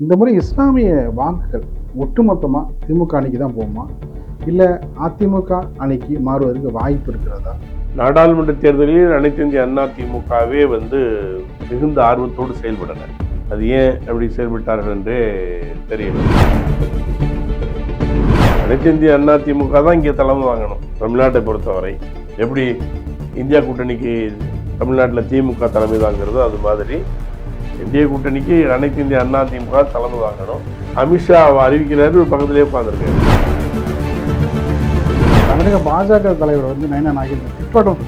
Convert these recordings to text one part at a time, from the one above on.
இந்த முறை இஸ்லாமிய வாக்குகள் ஒட்டுமொத்தமாக திமுக அணிக்கு தான் போகுமா? இல்லை அதிமுக அணிக்கு மாறுவதற்கு வாய்ப்பு இருக்கிறதா? நாடாளுமன்ற தேர்தலில் அனைத்து இந்திய அண்ணா திமுகவே வந்து மிகுந்த ஆர்வத்தோடு செயல்படனர் அது ஏன் அப்படி செயல்பட்டார்கள் என்றே தெரியல. அனைத்து இந்திய அண்ணா திமுக தான் இங்கே தலைமை வாங்கணும் தமிழ்நாட்டை பொறுத்தவரை. எப்படி இந்தியா கூட்டணிக்கு தமிழ்நாட்டில் திமுக தலைமை தாங்கிறதோ அது மாதிரி இந்திய கூட்டணிக்கு அனைத்து இந்திய அண்ணா திமுக தலைமை வாங்கணும். அமித்ஷா அறிவிக்கிறாரு ஒரு பக்கத்திலே உட்காந்துருக்காரு தமிழக பாஜக தலைவர் வந்து நயனா நாகேந்திரன் திட்டம்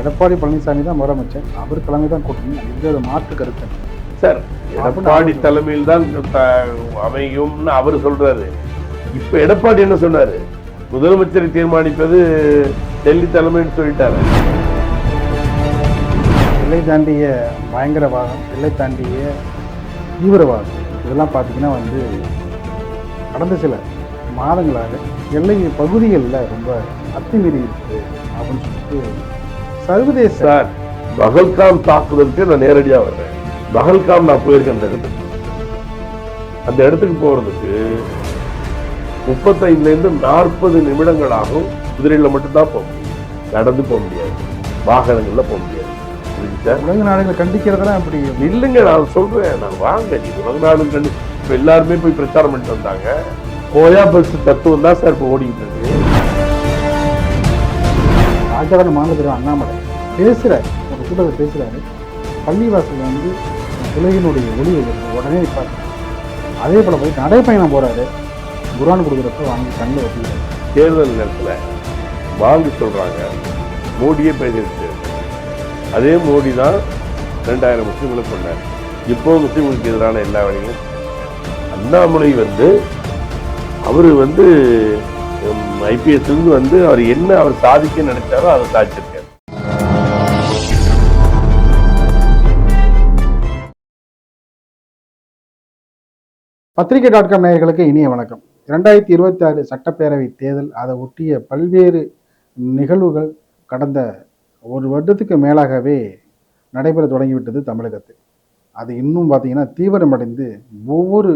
எடப்பாடி பழனிசாமி தான் முதலமைச்சர் அவர் தலைமை தான் கூட்டணி எந்த ஒரு மாற்று கருத்து. சார் எடப்பாடி தலைமையில் தான் அமையும்னு அவர் சொல்றாரு. இப்ப எடப்பாடி என்ன சொன்னாரு? முதலமைச்சரை தீர்மானிப்பது டெல்லி தலைமைன்னு சொல்லிட்டாரு. எல்லை தாண்டிய பயங்கரவாதம் எல்லை தாண்டிய தீவிரவாதம். இதெல்லாம் பார்த்தீங்கன்னா வந்து கடந்த சில மாதங்களாக எல்லை பகுதிகளில் ரொம்ப அத்துமீறி இருக்குது அப்படின்னு சொல்லிட்டு சர்வதேச சார் பகல்காம் தாக்குதலுக்கு நான் நேரடியாக வர்றேன். பகல்காம் நான் போயிருக்கேன் அந்த இடத்துக்கு. அந்த இடத்துக்கு போகிறதுக்கு முப்பத்தைந்துலேருந்து நாற்பது நிமிடங்களாகும் குதிரையில் மட்டும்தான் போக முடியும். நடந்து போக முடியாது. வாகனங்களில் போக முடியாது. புரிஞ்சுச்சா? உலக நாடுகளை கண்டிக்கிறதெல்லாம் அப்படி? இல்லைங்க நான் சொல்றேன். நான் வாங்க நீ உலக நாடு கண்டு இப்ப எல்லாருமே போய் பிரச்சாரம் பண்ணிட்டு வந்தாங்க. போயா பஸ் தத்துவம் தான் சார் இப்போ ஓடிக்கிட்டு இருக்கு. ராஜாவான தலைவர் அண்ணாமலை பேசுகிறார் ஒரு கூட்டத்தில் பேசுகிறாரு பள்ளிவாசல் வந்து உலகினுடைய ஒளி உடனே நிற்பார் அதே போல் போய் நடைப்பயணம் போகிறாரு குரான் கொடுக்குறப்ப வாங்கி கண்ணில் வச்சுக்கிறாரு. தேர்தல் நேரத்துல வாங்க சொல்றாங்க. மோடியே பேசிருச்சு. அதே மோடி தான் ரெண்டாயிரம் முஸ்லீம்களை கொண்டார் இப்போ முஸ்லீம்களுக்கு எதிரான எல்லா வேலையும் அண்ணாமலை வந்து அவர் வந்து ஐபிஎஸ்லேருந்து வந்து அவர் என்ன அவர் சாதிக்க நினைச்சாரோ அதை சாதிச்சிருக்காரு. பத்திரிகை டாட் காம் நேயர்களுக்கு இனிய வணக்கம். இரண்டாயிரத்தி இருபத்தி ஆறு சட்டப்பேரவை தேர்தல் அதை ஒட்டிய பல்வேறு நிகழ்வுகள் கடந்த ஒரு வருடத்துக்கு மேலாகவே நடைபெற தொடங்கிவிட்டது தமிழகத்தில். அது இன்னும் பார்த்தீங்கன்னா தீவிரமடைந்து ஒவ்வொரு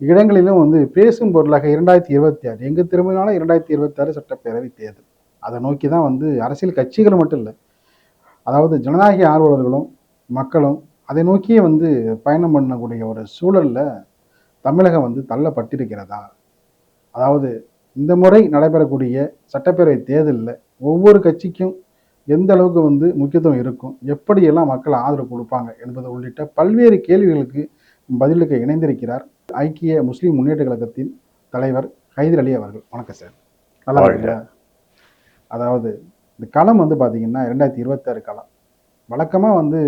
இடங்களிலும் வந்து பேசும் பொருளாக இரண்டாயிரத்தி இருபத்தி ஆறு எங்கள் திரும்பினாலும் இரண்டாயிரத்தி இருபத்தி ஆறு சட்டப்பேரவை தேர்தல். அதை நோக்கி தான் வந்து அரசியல் கட்சிகள் மட்டும் இல்லை அதாவது ஜனநாயக ஆர்வலர்களும் மக்களும் அதை நோக்கியே வந்து பயணம் பண்ணக்கூடிய ஒரு சூழலில் தமிழகம் வந்து தள்ளப்பட்டிருக்கிறதா? அதாவது இந்த முறை நடைபெறக்கூடிய சட்டப்பேரவை தேர்தலில் ஒவ்வொரு கட்சிக்கும் எந்த அளவுக்கு வந்து முக்கியத்துவம் இருக்கும் எப்படியெல்லாம் மக்கள் ஆதரவு கொடுப்பாங்க என்பது உள்ளிட்ட பல்வேறு கேள்விகளுக்கு பதிலளிக்க இணைந்திருக்கிறார் ஐக்கிய முஸ்லீம் முன்னேற்ற கழகத்தின் தலைவர் ஹைதர் அலி அவர்கள். வணக்கம் சார். நல்லா. இருக்கீங்களா? அதாவது இந்த களம் வந்து பார்த்தீங்கன்னா ரெண்டாயிரத்தி இருபத்தாறு களம். வழக்கமாக வந்து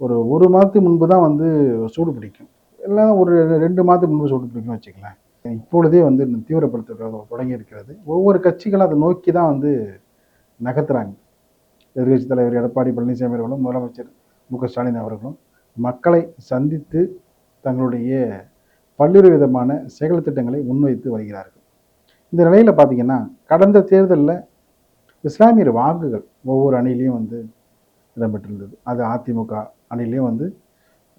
ஒரு ஒரு மாதத்துக்கு முன்பு தான் வந்து சூடு பிடிக்கும். எல்லாம் ஒரு ரெண்டு மாதத்துக்கு முன்பு சூடு பிடிக்கும்னு வச்சுக்கலாம் இப்பொழுதே வந்து தீவிரப்படுத்த தொடங்கி இருக்கிறது. ஒவ்வொரு கட்சிகளும் அதை நோக்கி தான் வந்து நகர்த்துறாங்க. எதிர்கட்சி தலைவர் எடப்பாடி பழனிசாமி அவர்களும் முதலமைச்சர் மு க ஸ்டாலின் அவர்களும் மக்களை சந்தித்து தங்களுடைய பல்வேறு விதமான செயல் திட்டங்களை முன்வைத்து வருகிறார்கள். இந்த நிலையில் பார்த்தீங்கன்னா கடந்த தேர்தலில் இஸ்லாமியர் வாக்குகள் ஒவ்வொரு அணியிலையும் வந்து இடம்பெற்றிருந்தது. அது அதிமுக அணிலையும் வந்து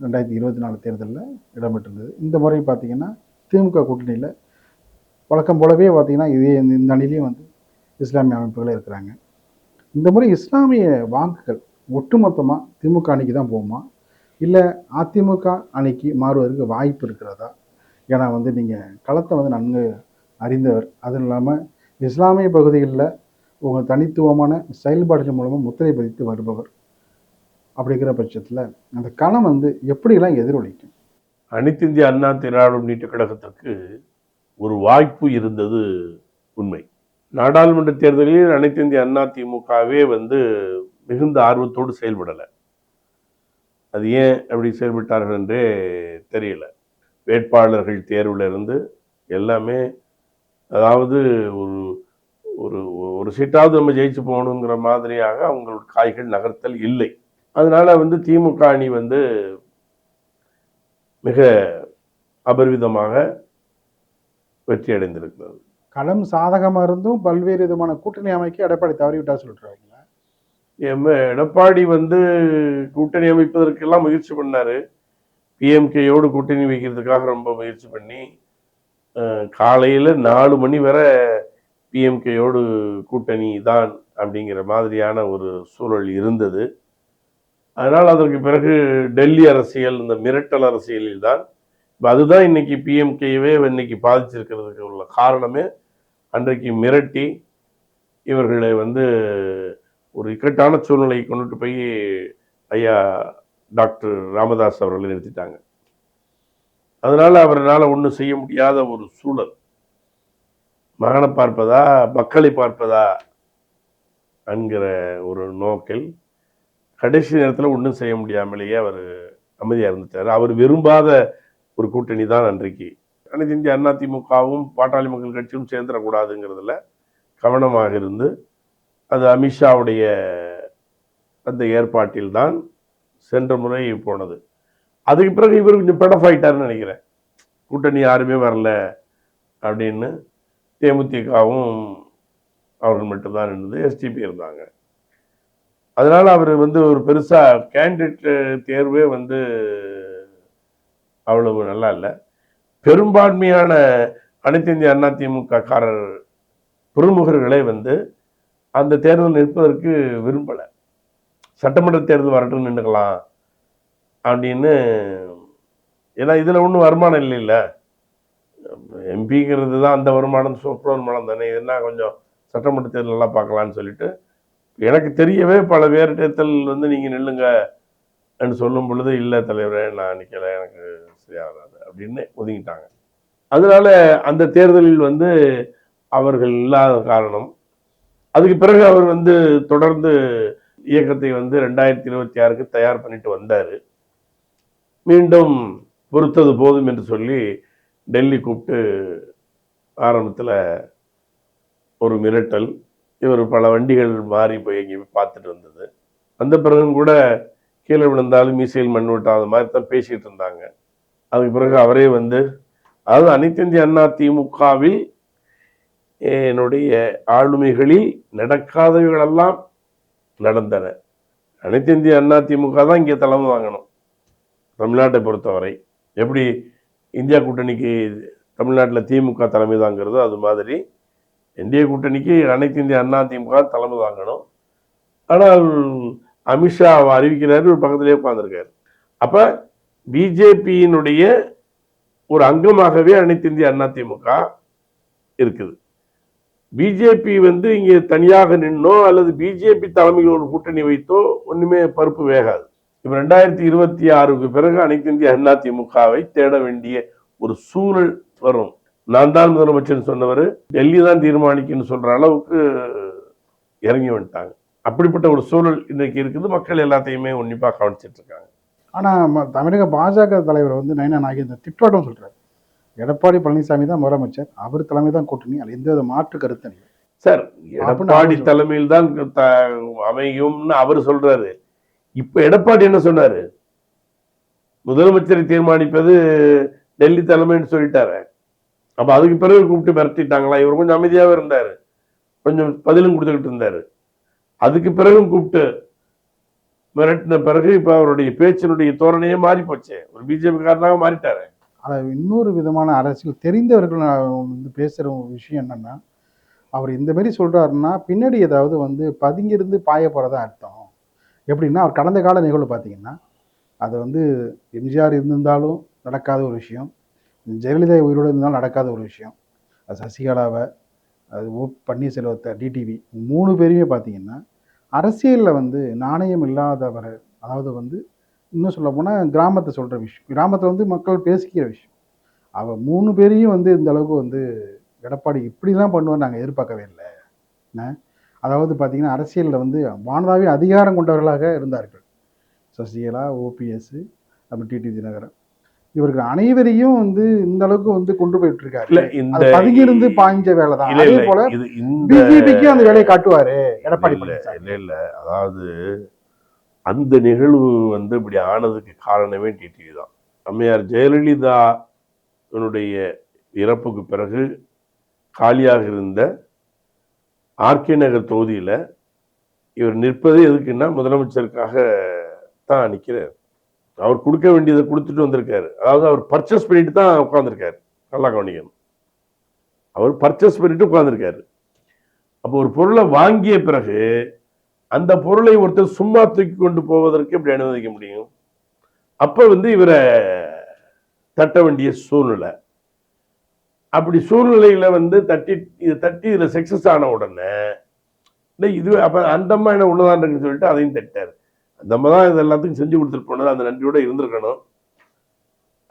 ரெண்டாயிரத்தி இருபத்தி நாலு தேர்தலில் இடம்பெற்றிருந்தது. இந்த முறை பார்த்திங்கன்னா திமுக கூட்டணியில் வழக்கம் போலவே பார்த்தீங்கன்னா இதே இந்த- இந்த அணிலையும் வந்து இஸ்லாமிய அமைப்புகளே இருக்கிறாங்க. இந்த முறை இஸ்லாமிய வாக்குகள் ஒட்டுமொத்தமாக திமுக அணிக்கு தான் போகுமா? இல்லை அதிமுக அணிக்கு மாறுவதற்கு வாய்ப்பு இருக்கிறதா? ஏன்னா வந்து நீங்கள் களத்தை வந்து நன்கு அறிந்தவர். அதுவும் இல்லாமல் இஸ்லாமிய பகுதிகளில் உங்கள் தனித்துவமான செயல்பாடுகள் மூலமாக முத்திரை பதித்து வருபவர். அப்படிங்கிற பட்சத்தில் அந்த களம் வந்து எப்படியெல்லாம் எதிரொலிக்கும்? அனைத்து இந்திய அண்ணா திராவிட முன்னேற்ற கழகத்திற்கு ஒரு வாய்ப்பு இருந்தது உண்மை. நாடாளுமன்ற தேர்தலில் அனைத்து இந்திய அண்ணா திமுகவே வந்து மிகுந்த ஆர்வத்தோடு செயல்படலை. அது ஏன் அப்படி செயல்பட்டார்கள் என்றே தெரியல. வேட்பாளர்கள் தேர்வில் இருந்து எல்லாமே அதாவது ஒரு ஒரு ஒரு சீட்டாவது நம்ம ஜெயிச்சு போகணுங்கிற மாதிரியாக அவங்களோட காய்கள் நகர்த்தல் இல்லை. அதனால் வந்து திமுக அணி வந்து மிக அபரிவிதமாக வெற்றி அடைந்திருக்கிறது களம் சாதகமாக இருந்தும் பல்வேறு விதமான கூட்டணி அமைக்க எடப்பாடி தவறிவிட்டா சொல்லிட்டுருவாங்களா எடப்பாடி வந்து கூட்டணி அமைப்பதற்கெல்லாம் முயற்சி பண்ணார். பிஎம்கேயோடு கூட்டணி வைக்கிறதுக்காக ரொம்ப முயற்சி பண்ணி காலையில் நாலு மணி வரை பிஎம்கேயோடு கூட்டணி தான் அப்படிங்கிற மாதிரியான ஒரு சூழல் இருந்தது. அதனால் அதற்கு பிறகு டெல்லி அரசியல் இந்த மிரட்டல் அரசியலில் தான். அதுதான் இன்னைக்கு பிஎம்கேவே இன்னைக்கு பாதிச்சிருக்கிறதுக்கு உள்ள காரணமே. அன்றைக்கு மிரட்டி இவர்களை வந்து ஒரு இக்கட்டான சூழ்நிலையை கொண்டுட்டு போய் ஐயா டாக்டர் ராமதாஸ் அவர்களை நிறுத்திட்டாங்க. அதனால் அவரால் ஒன்றும் செய்ய முடியாத ஒரு சூழல். மகனை பார்ப்பதா மக்களை பார்ப்பதா என்கிற ஒரு நோக்கில் கடைசி நேரத்தில் ஒன்றும் செய்ய முடியாமலேயே அவர் அமைதியாக இருந்துட்டார். அவர் விரும்பாத ஒரு கூட்டணி தான் அன்றைக்கு அனைத்து இந்திய அண்ணா திமுகவும் பாட்டாளி மக்கள் கட்சியும் சேர்ந்துடக்கூடாதுங்கிறதுல கவனமாக இருந்து அது அமித்ஷாவுடைய அந்த ஏற்பாட்டில்தான் சென்ற முறை போனது. அதுக்கு பிறகு இவர் கொஞ்சம் பெடஃபாயிட்டாருன்னு நினைக்கிறேன். கூட்டணி யாருமே வரல அப்படின்னு தேமுதிகவும் அவர்கள் மட்டும்தான் இருந்தது எஸ்டிபி இருந்தாங்க. அதனால் அவர் வந்து ஒரு பெருசாக கேண்டிடேட் தேர்வே வந்து அவ்வளவு நல்லா இல்லை. பெரும்பான்மையான அனைத்து இந்திய அண்ணா திமுக காரர் பிரமுகர்களே வந்து அந்த தேர்தல் நிற்பதற்கு விரும்பலை. சட்டமன்ற தேர்தல் வரட்டும் நின்றுக்கலாம் அப்படின்னு ஏன்னா இதில் ஒன்றும் வருமானம் இல்லைல்ல எம்பிங்கிறது தான் அந்த வருமானம் சொற்ப வருமானம் தானே. இதுனா கொஞ்சம் சட்டமன்ற தேர்தலெல்லாம் பார்க்கலான்னு சொல்லிட்டு எனக்கு தெரியவே பல வேறுடத்தில் வந்து நீங்கள் நில்லுங்க என்று சொல்லும் பொழுது இல்லை தலைவரே நான் நிற்கலை எனக்கு சரியாக அப்படின்னு ஒதுங்கிட்டாங்க. அதனால அந்த தேர்தலில் வந்து அவர்கள் இல்லாத காரணம். அதுக்கு பிறகு அவர் வந்து தொடர்ந்து இயக்கத்தை வந்து ரெண்டாயிரத்தி இருபத்தி ஆறுக்கு தயார் பண்ணிட்டு வந்தார். மீண்டும் பொறுத்தது போதும் என்று சொல்லி டெல்லி கூப்பிட்டு ஆரம்பத்தில் ஒரு மிரட்டல் இவர் பல வண்டிகள் மாறி போய் எங்கேயுமே பார்த்துட்டு வந்தது அந்த பிறகும் கூட கீழே விழுந்தாலும் மீசையில் மண் விட்டாத மாதிரி தான் பேசிட்டு இருந்தாங்க. அதுக்கு பிறகு அவரே வந்து அதாவது அனைத்து இந்திய அண்ணா திமுகவில் என்னுடைய ஆளுமைகளில் நடக்காதவைகளெல்லாம் நடந்தன. அனைத்து இந்திய அண்ணா திமுக தான் இங்கே தலைமை வாங்கணும் தமிழ்நாட்டை பொறுத்தவரை. எப்படி இந்தியா கூட்டணிக்கு தமிழ்நாட்டில் திமுக தலைமை தாங்கிறதோ அது மாதிரி இந்திய கூட்டணிக்கு அனைத்து இந்திய அண்ணா திமுக தலைமை தாங்கணும். ஆனால் அமித்ஷா அறிவிக்கிறாரு ஒரு பக்கத்திலே உட்காந்துருக்காரு அப்போ பிஜேபியினுடைய ஒரு அங்கமாகவே அனைத்து இந்திய அண்ணா திமுக இருக்குது. பிஜேபி வந்து இங்கே தனியாக நின்னோ அல்லது பிஜேபி தலைமையில் ஒரு கூட்டணி வைத்தோ ஒன்றுமே பருப்பு வேகாது. இப்போ ரெண்டாயிரத்தி இருபத்தி ஆறுக்கு பிறகு அனைத்து இந்திய அண்ணா திமுகவை தேட வேண்டிய ஒரு சூழல் வரும். நான் தான் முதலமைச்சர் சொன்னவர் டெல்லி தான் தீர்மானிக்குன்னு சொல்கிற அளவுக்கு இறங்கி வந்துட்டாங்க. அப்படிப்பட்ட ஒரு சூழல் இன்றைக்கு இருக்குது. மக்கள் எல்லாத்தையுமே உன்னிப்பாக கவனிச்சிட்டு இருக்காங்க. ஆனால் தமிழக பாஜக தலைவர் வந்து நயனா நாகேந்திரன் திட்டவட்டம் சொல்றாரு. எடப்பாடி பழனிசாமி தான் முதலமைச்சர் அவர் தலைமை தான் கூட்டணி அது எந்த வித மாற்று கருத்து இல்லை. சார் எடப்பாடி தலைமையில் தான் அமையும்னு அவர் சொல்றாரு. இப்ப எடப்பாடி என்ன சொன்னாரு? முதலமைச்சரை தீர்மானிப்பது டெல்லி தலைமைன்னு சொல்லிட்டாரு. அப்ப அதுக்கு பிறகு கூப்பிட்டு மிரட்டிட்டாங்களா? இவர் கொஞ்சம் அமைதியாவே இருந்தாரு. கொஞ்சம் பதிலும் கொடுத்துக்கிட்டு இருந்தாரு. அதுக்கு பிறகும் கூப்பிட்டு மிரட்டின பிறகு இப்போ அவருடைய பேச்சினுடைய தோரணையே மாறி போச்சு ஒரு பிஜேபி காரனாக மாறிட்டாரு. அதை இன்னொரு விதமான அரசியல் தெரிந்தவர்கள் நான் வந்து பேசுகிற ஒரு விஷயம் என்னென்னா அவர் இந்த மாரி சொல்கிறாருன்னா பின்னாடி ஏதாவது வந்து பதுங்கியிருந்து பாய போகிறதா அர்த்தம். எப்படின்னா அவர் கடந்த கால நிகழ்வு பார்த்தீங்கன்னா அது வந்து எம்ஜிஆர் இருந்திருந்தாலும் நடக்காத ஒரு விஷயம். ஜெயலலிதா உயிரோடு இருந்தாலும் நடக்காத ஒரு விஷயம். அது சசிகலாவை அது ஓ பன்னீர்செல்வத்தை டிடிவி மூணு பேருமே பார்த்தீங்கன்னா அரசியலில் வந்து நாணயம் இல்லாதவர் அதாவது வந்து இன்னும் சொல்ல போனால் கிராமத்தை சொல்கிற விஷயம். கிராமத்தில் வந்து மக்கள் பேசிக்கிற விஷயம். அவள் மூணு பேரையும் வந்து இந்த அளவுக்கு வந்து எடப்பாடி இப்படிலாம் பண்ணுவார் நாங்கள் எதிர்பார்க்கவே இல்லை. என்ன? அதாவது பார்த்திங்கன்னா அரசியலில் வந்து வானதாவே அதிகாரம் கொண்டவர்களாக இருந்தார்கள். சசிகலா ஓபிஎஸ் அப்புறம் டிடி தினகரன். இவர்கள் அனைவரையும் வந்து இந்த அளவுக்கு வந்து கொண்டு போயிட்டு இருக்காரு இந்த அது பதுங்கியிருந்து பாய்ஞ்ச வேலை தான் அதே போல பிஜேபிக்கு அந்த வேலையை காட்டுவாரு எடப்பாடி இல்ல, இல்ல அதாவது அந்த நிகழ்வு வந்து இப்படி ஆனதுக்கு காரணமே டிடிவி தான். அம்மையார் ஜெயலலிதா இறப்புக்கு பிறகு காலியாக இருந்த ஆர்கே நகர் தொகுதியில இவர் நிற்பது எதுக்குன்னா முதலமைச்சருக்காக தான் நிற்கிறார் அவர் கொடுக்க வேண்டியதை கொடுத்துட்டு வந்திருக்காரு. அதாவது அவர் பர்ச்சேஸ் பண்ணிட்டு தான் உட்காந்துருக்காரு நல்லா கவனிக்கணும். அவர் பர்ச்சேஸ் பண்ணிட்டு உட்காந்துருக்காரு அப்போ ஒரு பொருளை வாங்கிய பிறகு அந்த பொருளை ஒருத்தர் சும்மா தூக்கி கொண்டு போவதற்கு எப்படி அனுமதிக்க முடியும்? அப்போ வந்து இவரை தட்ட வேண்டிய சூழ்நிலை. அப்படி சூழ்நிலையில் வந்து தட்டி இதை தட்டி இதில் சக்சஸ் ஆன உடனே இல்லை இது அப்போ அந்த அம்மா என்ன உள்ளதான் சொல்லிட்டு அதையும் தட்டார். நம்ம அம்மா தான் இது எல்லாத்துக்கும் செஞ்சு கொடுத்துட்டு போனது அந்த நன்றியோட இருந்திருக்கணும்.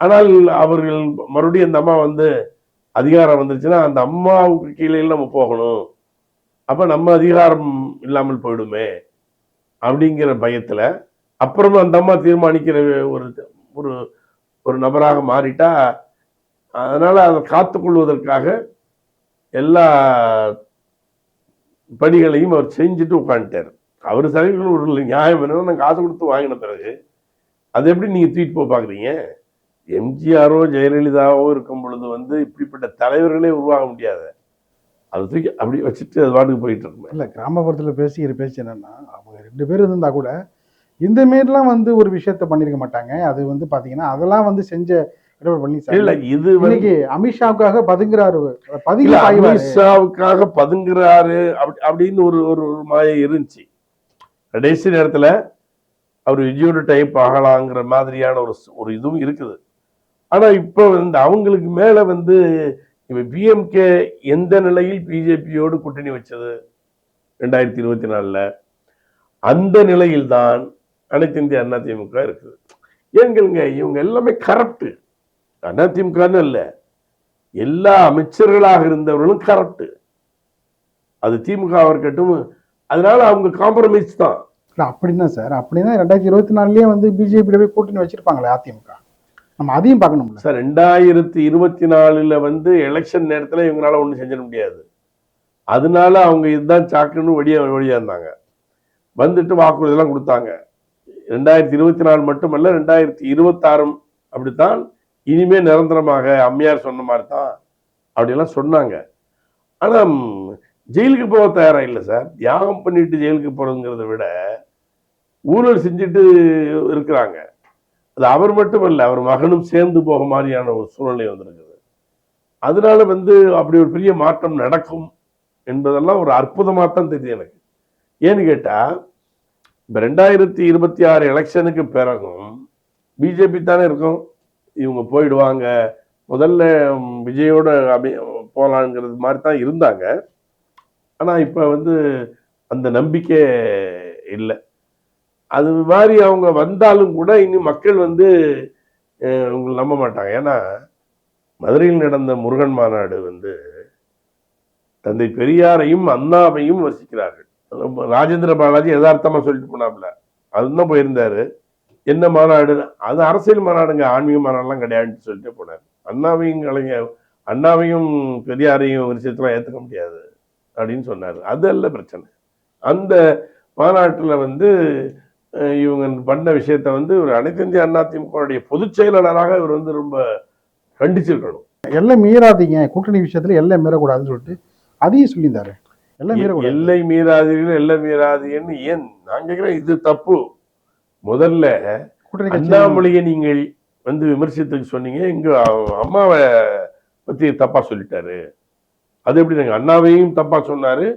ஆனால் அவர்கள் மறுபடியும் அந்த அம்மா வந்து அதிகாரம் வந்துருச்சுன்னா அந்த அம்மாவுக்கு கீழே நம்ம போகணும். அப்போ நம்ம அதிகாரம் இல்லாமல் போயிடுமே அப்படிங்கிற பயத்தில் அப்புறமா அந்த அம்மா தீர்மானிக்கிற ஒரு ஒரு ஒரு நபராக மாறிட்டா அதனால் அதை காத்துக்கொள்வதற்காக எல்லா பணிகளையும் அவர் செஞ்சுட்டு உட்காந்துட்டார் அவர் சரிகள் ஒரு நியாயம் நான் காசு கொடுத்து வாங்கின பிறகு அது எப்படி நீங்க தூக்கிட்டு போய் பாக்குறீங்க எம்ஜிஆரோ ஜெயலலிதாவோ இருக்கும் பொழுது வந்து இப்படிப்பட்ட தலைவர்களே உருவாக முடியாது அதை தூக்கி அப்படி வச்சுட்டு அது பாட்டுக்கு போயிட்டு இருக்குமே. இல்லை கிராமப்புறத்தில் பேசிக்கிற பேச்சு என்னன்னா அவங்க ரெண்டு பேர் இருந்தா கூட இந்த மாரிலாம் வந்து ஒரு விஷயத்த பண்ணியிருக்க மாட்டாங்க. அது வந்து பாத்தீங்கன்னா அதெல்லாம் வந்து செஞ்ச எடப்பாடி பழனிசாமி. இல்ல இது இன்னைக்கு அமித்ஷாவுக்காக பதுங்குறாரு பதுங்கி அமித்ஷாவுக்காக பதுங்குறாரு அப்படி அப்படின்னு ஒரு ஒரு ஒரு மாயை இருந்துச்சு. கடைசி நேரத்தில் அவர் விஜயோட டைப் ஆகலாங்கிற மாதிரியான ஒரு ஸ்- ஒரு இதுவும் இருக்குது. ஆனால் இப்போ வந்து அவங்களுக்கு மேலே வந்து இப்போ பிஎம்கே எந்த நிலையில் பிஜேபியோடு கூட்டணி வச்சது? ரெண்டாயிரத்தி இருபத்தி நாலில். அந்த நிலையில்தான் அனைத்து இந்திய அதிமுக இருக்குது. ஏங்கல்ங்க இவங்க எல்லாமே கரப்ட் அதிமுகன்னு இல்லை எல்லா அமைச்சர்களாக இருந்தவர்களும் கரப்டு அது திமுக இருக்கட்டும் அதனால அவங்க காம்ப்ரமைஸ் தான். இல்ல அப்படின்னா சார் அப்படின்னா ரெண்டாயிரத்தி இருபத்தி நாலுலயே வந்து பிஜேபி போய் கூட்டணி வச்சிருப்பாங்களே அதிமுக. நம்ம அதையும் பார்க்கணும்ல. சார் ரெண்டாயிரத்தி இருபத்தி நாலுல வந்து எலெக்ஷன் நேரத்துல இவங்களால ஒண்ணும் செஞ்சிட முடியாது. அதனால அவங்க இதுதான் சாக்குன்னு ஒடிய ஒடியா இருந்தாங்க. வந்துட்டு வாக்குறுதியெல்லாம் கொடுத்தாங்க. ரெண்டாயிரத்தி இருபத்தி நாலு மட்டுமல்ல ரெண்டாயிரத்தி இருபத்தாறும் அப்படித்தான் இனிமே நிரந்தரமாக அம்மையார் சொன்ன மாதிரி தான் அப்படியெல்லாம் சொன்னாங்க. ஆனா ம், ஜெயிலுக்கு போக தயாராக இல்லை சார். தியாகம் பண்ணிட்டு ஜெயிலுக்கு போறதுங்கிறத விட ஊழல் செஞ்சுட்டு இருக்கிறாங்க. அது அவர் மட்டும் இல்ல அவர் மகனும் சேர்ந்து போக மாதிரியான ஒரு சூழ்நிலை வந்திருக்குது. அதனால வந்து அப்படி ஒரு பெரிய மாற்றம் நடக்கும் என்பதெல்லாம் ஒரு அற்புதமாக தான் தெரியுது எனக்கு. ஏன்னு கேட்டா இப்போ ரெண்டாயிரத்தி இருபத்தி ஆறு எலெக்ஷனுக்கு பிறகும் பிஜேபி தானே இருக்கும். இவங்க போயிடுவாங்க. முதல்ல விஜயோட அபி போகலாங்கிறது மாதிரி தான் இருந்தாங்க. ஆனா இப்ப வந்து அந்த நம்பிக்கை இல்லை. அது மாதிரி அவங்க வந்தாலும் கூட இனி மக்கள் வந்து உங்களை நம்ப மாட்டாங்க. ஏன்னா மதுரையில் நடந்த முருகன் மாநாடு வந்து தந்தை பெரியாரையும் அண்ணாவையும் வசிக்கிறார்கள். ராஜேந்திர பாலாஜி யதார்த்தமாக சொல்லிட்டு போனாப்ல அதுதான் போயிருந்தாரு. என்ன மாநாடு? அது அரசியல் மாநாடுங்க. ஆன்மீக மாநாடுலாம் கிடையாதுன்னு சொல்லிட்டு போனார். அண்ணாவையும் கலைஞர் அண்ணாவையும் பெரியாரையும் விஷயத்தெல்லாம் ஏற்றுக்க முடியாது. அப்படின்னு சொன்னார். அது அல்ல பிரச்சனை. அந்த மாநாட்டில் வந்து இவங்க பண்ண விஷயத்த வந்து ஒரு அனைத்து இந்திய அண்ணா திமுகவுடைய பொதுச் செயலாளராக இவர் வந்து ரொம்ப கண்டிச்சிருக்கணும். எல்லாம் மீறாதீங்க. கூட்டணி விஷயத்துல எல்லாம் மீறக்கூடாதுன்னு சொல்லிட்டு அதையும் சொல்லியிருந்தாரு. எல்லாம் மீறக்கூடாது. எல்லை மீறாதீர்கள் எல்லை மீறாதீங்கன்னு ஏன்? நான் கேட்கிறேன் இது தப்பு. முதல்ல கூட்டணி கட்சி அண்ணாமலையை நீங்கள் வந்து விமர்சித்துக்கு சொன்னீங்க. இங்க அம்மாவை பத்தி தப்பா சொல்லிட்டாரு. அது எப்படி நாங்க அண்ணாவையும் தப்பா சொன்னாரு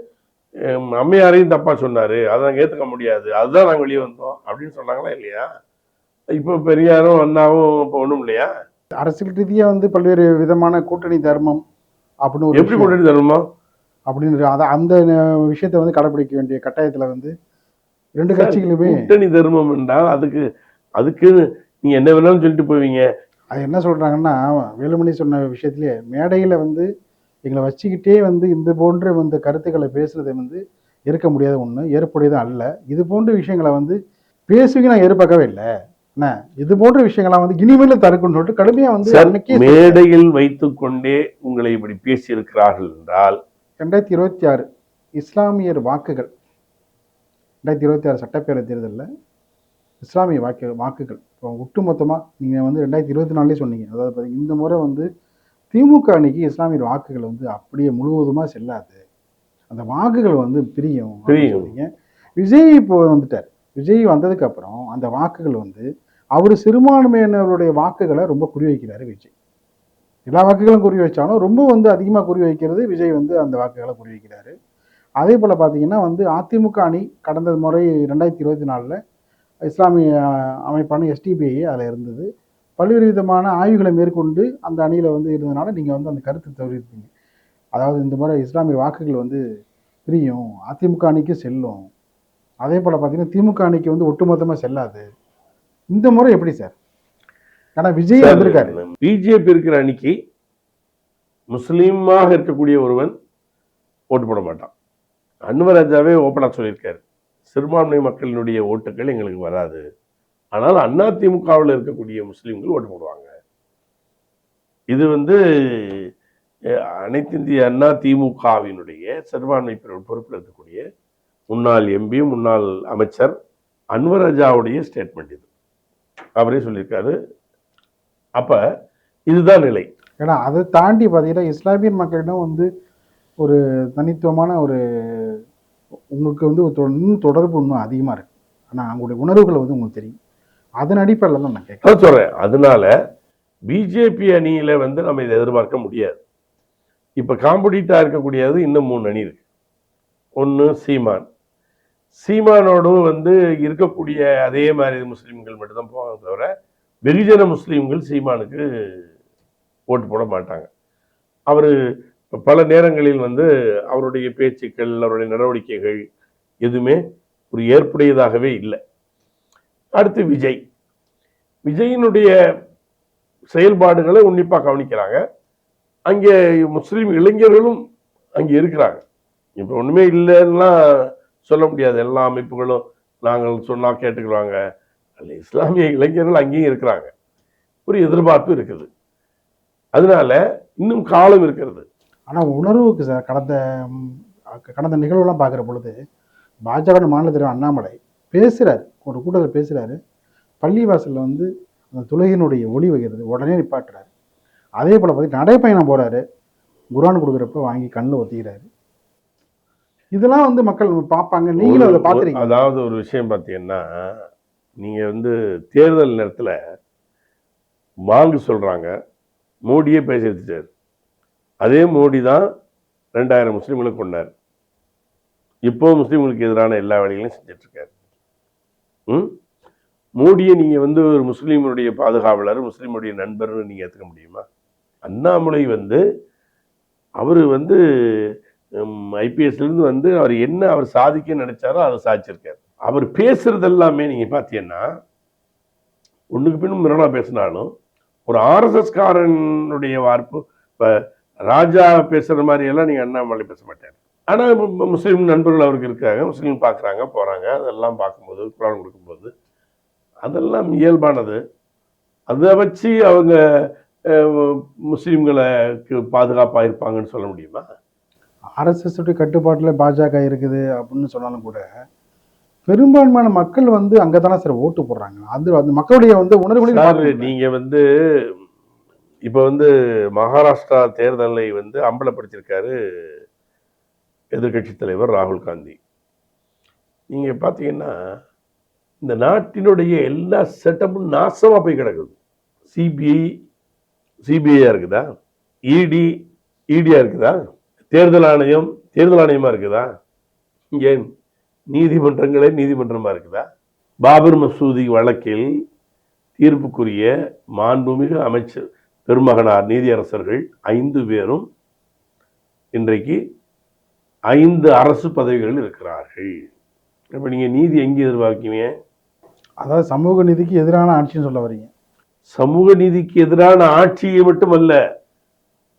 அம்மையாரையும் தப்பா சொன்னாரு. அதை நாங்க ஏத்துக்க முடியாது. அதுதான் நாங்க வெளியே வந்தோம். அப்படின்னு சொன்னாங்களா இல்லையா? இப்போ பெரியாரும் அண்ணாவும் இப்போ ஒண்ணும் இல்லையா? அரசியல் ரீதியா வந்து பல்வேறு விதமான கூட்டணி தர்மம் அப்படின்னு ஒரு எப்படி விஷயம். கொண்டு தருமா அப்படின்னு அத- அந்த விஷயத்தை வந்து கடைபிடிக்க வேண்டிய கட்டாயத்துல வந்து ரெண்டு கட்சிகளுமே கூட்டணி தர்மம் என்றால் அதுக்கு அதுக்கு நீங்க என்ன வேணாலும் சொல்லிட்டு போவீங்க. அது என்ன சொல்றாங்கன்னா வேலுமணி சொன்ன விஷயத்திலே மேடையில வந்து எங்களை வச்சுக்கிட்டே வந்து இந்த போன்ற வந்து கருத்துக்களை பேசுறதை வந்து ஏற்க முடியாத ஒண்ணு ஏற்புடையதும் அல்ல. இது போன்ற விஷயங்களை வந்து பேசுவீங்க நான் எதிர்பார்க்கவே இல்லை. என்ன? இது போன்ற விஷயங்களை வந்து இனிமேல தடுக்கணும்னு சொல்லிட்டு கடுமையா வந்து மேடையில் வைத்துக்கொண்டே உங்களை இப்படி பேசி இருக்கிறார்கள் என்றால்? ரெண்டாயிரத்தி இருபத்தி ஆறு இஸ்லாமியர் வாக்குகள். ரெண்டாயிரத்தி இருபத்தி ஆறு சட்டப்பேரவை தேர்தலில் இஸ்லாமிய வாக்கு வாக்குகள். இப்போ ஒட்டுமொத்தமாக நீங்கள் வந்து ரெண்டாயிரத்தி இருபத்தி நாலுலேயே சொன்னீங்க. அதாவது இந்த முறை வந்து திமுக அணிக்கு இஸ்லாமியர் வாக்குகள் வந்து அப்படியே முழுவதுமாக செல்லாது. அந்த வாக்குகள் வந்து பிரியும் பிரியும். விஜய் இப்போ வந்துட்டார். விஜய் வந்ததுக்கு அப்புறம் அந்த வாக்குகள் வந்து அவர் சிறுபான்மையினருடைய வாக்குகளை ரொம்ப குறி வைக்கிறாரு விஜய். எல்லா வாக்குகளும் குறி வச்சாலும் ரொம்ப வந்து அதிகமாக குறி வைக்கிறது விஜய் வந்து அந்த வாக்குகளை குறி வைக்கிறாரு. அதே போல் பார்த்தீங்கன்னா வந்து அதிமுக அணி கடந்த முறை ரெண்டாயிரத்தி இருபத்தி நாலில் இஸ்லாமிய அமைப்பான எஸ்டிபிஐ அதில் இருந்தது. பல்வேறு விதமான ஆய்வுகளை மேற்கொண்டு அந்த அணியில் வந்து இருந்ததுனால நீங்கள் வந்து அந்த கருத்து தவிர்ப்பீங்க அதாவது இந்த முறை இஸ்லாமிய வாக்குகள் வந்து பிரியும் அதிமுக அணிக்கு செல்லும். அதே போல் பார்த்தீங்கன்னா திமுக அணிக்கு வந்து ஒட்டுமொத்தமாக செல்லாது. இந்த முறை எப்படி சார்? ஏன்னா விஜய் வந்திருக்காரு. பிஜேபி இருக்கிற அணிக்கு முஸ்லீமாக இருக்கக்கூடிய ஒருவன் ஓட்டு போட மாட்டான். அன்வர் ராஜாவே ஓப்பனாக சொல்லியிருக்காரு. சிறுபான்மை மக்களினுடைய ஓட்டுகள் எங்களுக்கு வராது. ஆனால் அண்ணா திமுகவில் இருக்கக்கூடிய முஸ்லீம்கள் ஓட்டு போடுவாங்க. இது வந்து அனைத்திந்திய அனைத்து இந்திய அண்ணா திமுகவினுடைய சிறுபான்மை பொறுப்பில் இருக்கக்கூடிய முன்னாள் எம்பி முன்னாள் அமைச்சர் அன்வரஜாவுடைய ஸ்டேட்மெண்ட் இது. அவரே சொல்லியிருக்காரு. அப்போ இதுதான் நிலை. ஏன்னா அதை தாண்டி பார்த்தீங்கன்னா இஸ்லாமிய மக்களிடம் வந்து ஒரு தனித்துவமான ஒரு உங்களுக்கு வந்து ஒரு இன்னும் தொடர்பு இன்னும் அதிகமாக இருக்குது ஆனால் அவங்களுடைய உணர்வுகளை வந்து உங்களுக்கு தெரியும். அதன் அடிப்படையில் தான் நான் கேட்க சொல்கிறேன் அதனால பிஜேபி அணியில் வந்து நம்ம இதை எதிர்பார்க்க முடியாது. இப்போ காம்படிட்டாக இருக்கக்கூடியது இன்னும் மூணு அணி இருக்கு. ஒன்று சீமான். சீமானோடும் வந்து இருக்கக்கூடிய அதே மாதிரி முஸ்லீம்கள் மட்டும்தான் போவாங்க தவிர வெகுஜன முஸ்லீம்கள் சீமானுக்கு ஓட்டு போட மாட்டாங்க. அவர் பல நேரங்களில் வந்து அவருடைய பேச்சுக்கள் அவருடைய நடவடிக்கைகள் எதுவுமே ஒரு ஏற்புடையதாகவே இல்லை. அடுத்து விஜய். விஜயினுடைய செயல்பாடுகளை உன்னிப்பாக கவனிக்கிறாங்க. அங்கே முஸ்லீம் இளைஞர்களும் அங்கே இருக்கிறாங்க. இப்போ ஒன்றுமே இல்லைன்னா சொல்ல முடியாது. எல்லா அமைப்புகளும் நாங்கள் சொன்னால் கேட்டுக்கிறாங்க அல்ல இஸ்லாமிய இளைஞர்கள் அங்கேயும் இருக்கிறாங்க. ஒரு எதிர்பார்ப்பு இருக்குது. அதனால இன்னும் காலம் இருக்கிறது. ஆனால் உணர்வுக்கு சார் கடந்த கடந்த நிகழ்வுலாம் பார்க்குற பொழுது பாஜக மாநில தலைவர் அண்ணாமலை பேசுகிறார் ஒரு கூட்டத்தில் பேசுகிறாரு பள்ளிவாசலில் வந்து அந்த துலகினுடைய ஒளி வைக்கிறது உடனே நிப்பாட்டுறாரு. அதே போல் பார்த்தீங்கன்னா நடைப்பயணம் போகிறாரு குரான் கொடுக்குறப்ப வாங்கி கண்ணில் ஒத்திக்கிறாரு. இதெல்லாம் வந்து மக்கள் பார்ப்பாங்க. நீங்களும் அதை பார்த்துறீங்க அதாவது ஒரு விஷயம் பார்த்தீங்கன்னா நீங்க வந்து தேர்தல் நேரத்துல வாங்கு சொல்றாங்க. மோடியே பேச எடுத்துட்டார் அதே மோடி தான் ரெண்டாயிரம் முஸ்லீம்களை கொண்டார். இப்போ முஸ்லீம்களுக்கு எதிரான எல்லா வேலைகளையும் செஞ்சுட்டு இருக்காரு ம் மோடியை நீங்க வந்து ஒரு முஸ்லீமுடைய பாதுகாவலர் முஸ்லீமுடைய நண்பர்னு நீங்க ஏற்றுக்க முடியுமா? அண்ணாமலை வந்து அவர் வந்து ஐபிஎஸ்ல இருந்து வந்து அவர் என்ன அவர் சாதிக்க நினைச்சாரோ அதை சாதிச்சிருக்காரு. அவர் பேசுறது எல்லாமே நீங்க பார்த்தீங்கன்னா ஒன்றுக்கு பின்னும் மிரளா பேசினாலும் ஒரு ஆர்எஸ்எஸ்காரனுடைய வார்ப்பு இப்போ ராஜா பேசுற மாதிரி எல்லாம் நீங்க அண்ணாமலை பேச மாட்டார். ஆனா மு- மு- முஸ்லீம் நண்பர்கள் அவருக்கு இருக்காங்க முஸ்லீம் பார்க்குறாங்க போறாங்க அதெல்லாம் பார்க்கும்போது குரான் கொடுக்கும்போது. அதெல்லாம் இயல்பானது. அதை வச்சு அவங்க அஹ், முஸ்லீம்களுக்கு பாதுகாப்பாக இருப்பாங்கன்னு சொல்ல முடியுமா? ஆர்எஸ்எஸ் உடைய கட்டுப்பாட்டில் பாஜக இருக்குது அப்படின்னு சொன்னாலும் கூட பெரும்பான்மையான மக்கள் வந்து அங்கே தானே சார் ஓட்டு போடுறாங்க. அது அந்த மக்களுடைய வந்து உணர்வுகளையும் சார் பார்க்கணும்ல. நீங்க வந்து இப்ப வந்து மகாராஷ்டிரா தேர்தலை வந்து அம்பலப்படுத்தியிருக்காரு எதிர்க்கட்சி தலைவர் ராகுல் காந்தி. நீங்கள் பார்த்தீங்கன்னா இந்த நாட்டினுடைய எல்லா செட்டப்பும் நாசமா போய் கிடக்குது. சிபிஐ சிபிஐயாக இருக்குதா? இடி இடியாக இருக்குதா? தேர்தல் ஆணையம் தேர்தல் ஆணையமாக இருக்குதா? ஏன் நீதிமன்றங்களே நீதிமன்றமாக இருக்குதா? பாபர் மசூதி வழக்கில் தீர்ப்புக்குரிய மாண்புமிகு அமைச்சர் பெருமகனார் நீதியரசர்கள் ஐந்து பேரும் இன்றைக்கு ஐந்து அரசு பதவிகளில் இருக்கிறார்கள். இப்போ நீங்கள் நீதி எங்கே எதிர்பார்க்கீங்க அதாவது சமூக நீதிக்கு எதிரான ஆட்சின்னு சொல்ல வரீங்க. சமூக நீதிக்கு எதிரான ஆட்சியை மட்டுமல்ல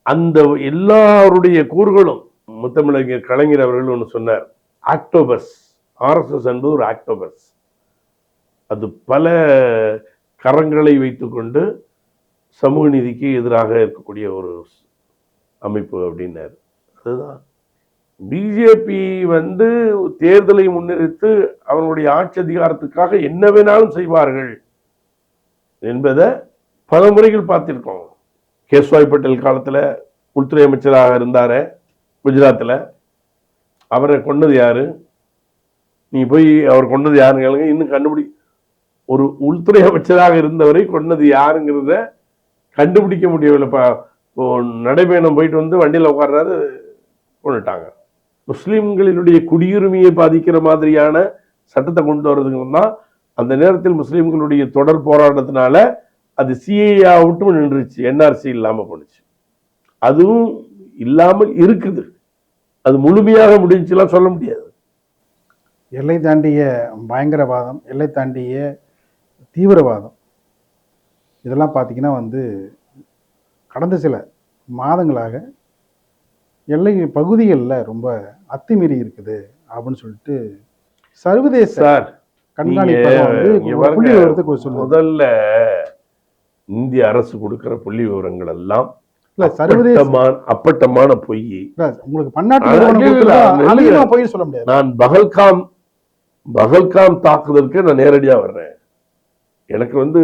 அந்த எல்லாருடைய கூறுகளும் முத்தமிழர் கலைஞர் அவர்கள் ஒன்று சொன்னார் ஆக்டோபஸ் ஆர்எஸ்எஸ் என்பது ஒரு ஆக்டோபஸ். அது பல கரங்களை வைத்துக்கொண்டு சமூக நீதிக்கு எதிராக இருக்கக்கூடிய ஒரு அமைப்பு அப்படின்னாரு. அதுதான் பிஜேபி வந்து தேர்தலை முன்னிறுத்து அவனுடைய ஆட்சி அதிகாரத்துக்காக என்ன வேணாலும் செய்வார்கள் என்பதை பல முறைகள் பார்த்திருக்கோம். கேஸ்வாய் பட்டேல் காலத்துல உள்துறை அமைச்சராக இருந்தார் குஜராத்தில். அவரை கொண்டது யாரு? நீ போய் அவர் கொண்டது யாருன்னு கேளுங்க. இன்னும் கண்டுபிடி ஒரு உள்துறை அமைச்சராக இருந்தவரை கொண்டது யாருங்கிறத கண்டுபிடிக்க முடியவில்லை. இப்போ நடைபயணம் போயிட்டு வந்து வண்டியில் உட்கார்றாரு கொண்டுட்டாங்க. முஸ்லீம்களினுடைய குடியுரிமையை பாதிக்கிற மாதிரியான சட்டத்தை கொண்டு வர்றதுக்கு தான் அந்த நேரத்தில் முஸ்லீம்களுடைய தொடர் போராட்டத்தினால அது சிஏஆ விட்டும் நின்றுச்சு என்ஆர்சி இல்லாமல் போணுச்சு. அதுவும் இல்லாமல் இருக்குது. அது முழுமையாக முடிஞ்சுலாம் சொல்ல முடியாது. எல்லை தாண்டிய பயங்கரவாதம் எல்லை தாண்டிய தீவிரவாதம் இதெல்லாம் பார்த்தீங்கன்னா வந்து கடந்த சில மாதங்களாக எல்லை பகுதிகளில் ரொம்ப அத்துமீறி இருக்குது அப்படின்னு சொல்லிட்டு சர்வதேச சார் சொல்லுவது முதல்ல இந்திய அரசு கொடுக்கிற புள்ளி விவரங்கள் எல்லாம் அப்பட்டமான பொய். உங்களுக்கு பன்னாட்டு சொல்ல முடியாது. நான் பகல்காம் பகல்காம் தாக்குதலுக்கு நான் நேரடியா வர்றேன். எனக்கு வந்து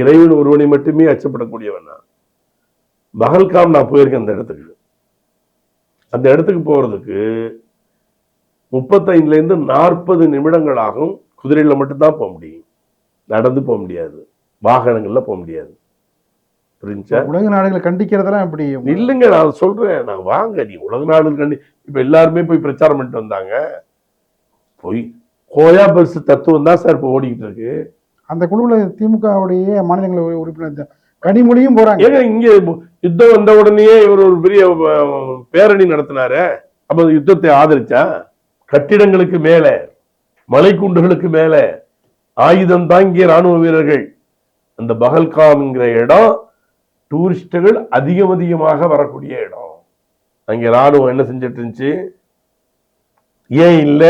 இறைவன் ஒருவனை மட்டுமே அச்சப்படக்கூடியவன் நான். பகல்காம் நான் போயிருக்கேன் அந்த இடத்துக்கு. அந்த இடத்துக்கு போறதுக்கு முப்பத்தைந்துல இருந்து நாற்பது நிமிடங்கள் ஆகும் குதிரையில மட்டும்தான் போக முடியும். நடந்து போக முடியாது. வாகனங்கள்ல போக முடியாது. புரிஞ்சா உலக நாடுகளை கண்டிக்கிறதெல்லாம் இப்படி இல்லைங்க நான் சொல்றேன். நான் வாங்க நீ உலக நாடு கண்டி இப்ப எல்லாருமே போய் பிரச்சாரம் பண்ணிட்டு வந்தாங்க. போய் கோயா பஸ் தத்துவம் தான் சார் இப்போ ஓடிக்கிட்டு இருக்கு. அந்த குழுவுல திமுகவுடைய மாநிலங்களவை உறுப்பினர் கனிமொழியும் போறாங்க. ஏங்க இங்க யுத்தம் வந்த உடனேயே இவர் ஒரு பெரிய பேரணி நடத்தினாரு. அப்ப யுத்தத்தை ஆதரிச்சா? கட்டிடங்களுக்கு மேல மலைக்குண்டுகளுக்கு மேல ஆயுதம் தாங்கிய ராணுவ வீரர்கள். அந்த பகல்காம்ங்கிற இடம் டூரிஸ்டுகள் அதிகம் அதிகமாக வரக்கூடிய இடம். அங்க ராணுவம் என்ன செஞ்சிட்டு இருந்துச்சு? ஏன் இல்ல?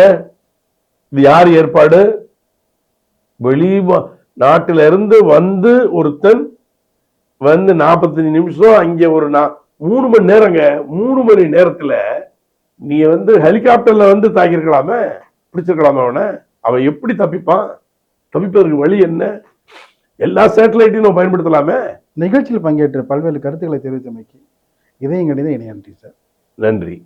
இது யார் ஏற்பாடு? வெளி நாட்டில இருந்து வந்து ஒருத்தன் வந்து நாற்பத்தஞ்சு நிமிஷம் அங்க ஒரு நா- மூணு மணி நேரங்க மூணு மணி நேரத்துல நீ வந்து ஹெலிகாப்டர்ல வந்து தாக்கியிருக்கலாமே பிடிச்சிருக்கலாமே அவனை. அவன் எப்படி தப்பிப்பான்? தப்பிப்பதற்கு வழி என்ன? எல்லா சேட்டலைட்டையும் நம்ம பயன்படுத்தலாமே. நிகழ்ச்சியில் பங்கேற்று பல்வேறு கருத்துக்களை தெரிவித்தமைக்கு இதையும் கணித இணையன்றி சார் நன்றி.